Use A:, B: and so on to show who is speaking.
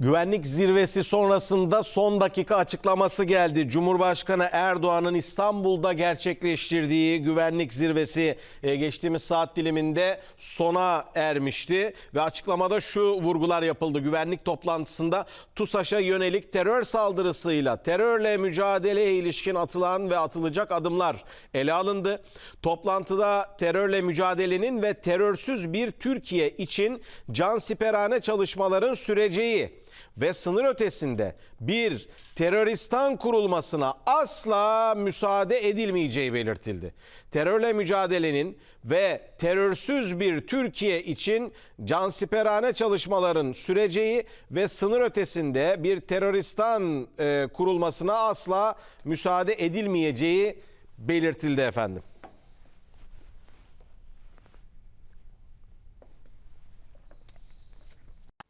A: Güvenlik zirvesi sonrasında son dakika açıklaması geldi. Cumhurbaşkanı Erdoğan'ın İstanbul'da gerçekleştirdiği güvenlik zirvesi e, geçtiğimiz saat diliminde sona ermişti. Ve açıklamada şu vurgular yapıldı. Güvenlik toplantısında TUSAŞ'a yönelik terör saldırısıyla terörle mücadeleye ilişkin atılan ve atılacak adımlar ele alındı. Toplantıda terörle mücadelenin ve terörsüz bir Türkiye için cansiperane çalışmaların süreceği ve sınır ötesinde bir teröristan kurulmasına asla müsaade edilmeyeceği belirtildi. Terörle mücadelenin ve terörsüz bir Türkiye için cansiperane çalışmaların süreceği ve sınır ötesinde bir teröristan e, kurulmasına asla müsaade edilmeyeceği belirtildi efendim.